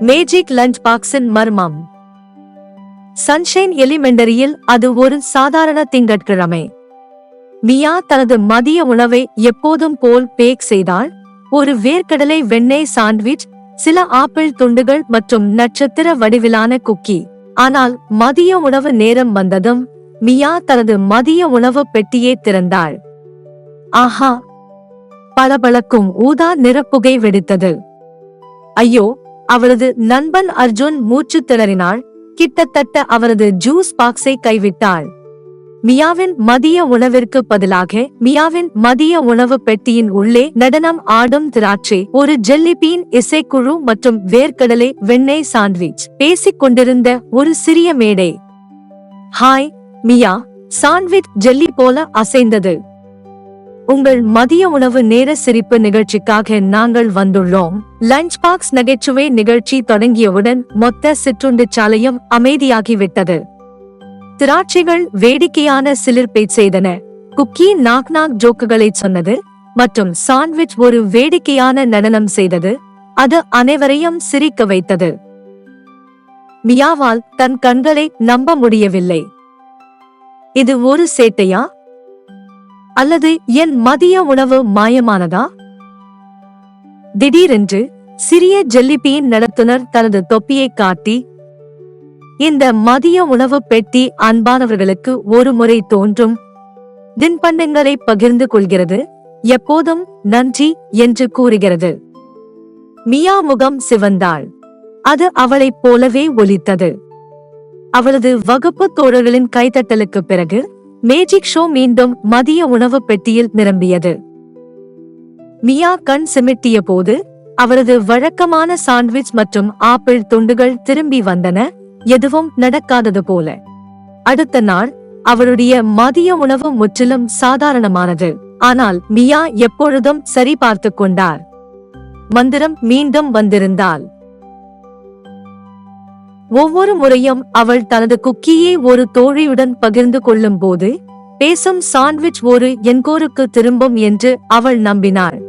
Magic lunch பாக்ஸின் மர்மம். Sunshine எலிமெண்டரியில் அது ஒரு சாதாரண திங்கட்கிழமை. மியா தனது மதிய உணவை எப்போதும் போல் பேக் செய்தாள். ஒரு வேர்க்கடலை வெண்ணெய் சாண்ட்விச் சில ஆப்பிள் துண்டுகள் மற்றும் நட்சத்திர வடிவிலான குக்கி. ஆனால் மதிய உணவு நேரம் வந்ததும் மியா தனது மதிய உணவு பெட்டியை திறந்தாள். ஆஹா! பளபளக்கும் ஊதா நிறப்புகை வெடித்தது. ஐயோ! அவரது நண்பன் அர்ஜுன் மூச்சு திணறினாள். கிட்டத்தட்ட அவரது ஜூஸ் பாக்ஸை கைவிட்டாள். மியாவின் மதிய உணவிற்கு பதிலாக மியாவின் மதிய உணவு பெட்டியின் உள்ளே நடனம் ஆடும் திராட்சை ஒரு ஜெல்லிபீன் இசைக்குழு மற்றும் வேர்க்கடலை வெண்ணெய் சாண்ட்விச் பேசிக் கொண்டிருந்த ஒரு சிறிய மேடை. ஹாய் மியா சாண்ட்விச் ஜெல்லி போல அசைந்தது. உங்கள் மதிய உணவு நேர சிரிப்பு நிகழ்ச்சிக்காக நாங்கள் வந்துள்ளோம். லஞ்ச் பாக்ஸ் நகைச்சுவை நிகழ்ச்சி தொடங்கியவுடன் மொத்த சிற்றுண்டு சாலையும் அமைதியாகிவிட்டது. திராட்சைகள் வேடிக்கையான சிலிர்ப்பை செய்தன. குக்கி நாக் நாக் ஜோக்குகளை சொன்னது மற்றும் சாண்ட்விச் ஒரு வேடிக்கையான நடனம் செய்தது. அது அனைவரையும் சிரிக்க வைத்தது. மியாவால் தன் கண்களை நம்ப முடியவில்லை. இது ஒரு சேட்டையா? அல்லது என் மதிய உணவு மாயமானதா? திடீரென்று சிறிய ஜெல்லிபியின் நடத்துனர் தனது தொப்பியை காட்டி இந்த மதிய உணவு பெட்டி அன்பானவர்களுக்கு ஒரு முறை தோன்றும். தின்பண்டங்களை பகிர்ந்து கொள்கிறது. எப்போதும் நன்றி என்று கூறுகிறது. மியா முகம் சிவந்தாள். அது அவளைப் போலவே ஒலித்தது. அவளது வகுப்பு தோழர்களின் கைத்தட்டலுக்கு பிறகு மேஜிக் ஷோ மீண்டும் மதிய உணவு பெட்டியில் நிரம்பியது. மியா கண் சிமிட்டிய போது அவரது வழக்கமான சாண்ட்விச் மற்றும் ஆப்பிள் துண்டுகள் திரும்பி வந்தன எதுவும் நடக்காதது போல. அடுத்த நாள் அவருடைய மதிய உணவு முற்றிலும் சாதாரணமானது. ஆனால் மியா எப்பொழுதும் சரி பார்த்து கொண்டார். மந்திரம் மீண்டும் வந்திருந்தாள் ஒவ்வொரு முறையும் அவள் தனது குக்கியை ஒரு தோழியுடன் பகிர்ந்து கொள்ளும் போது பேசும் சாண்ட்விச் ஒரு என்கோருக்கு திரும்பும் என்று அவள் நம்பினாள்.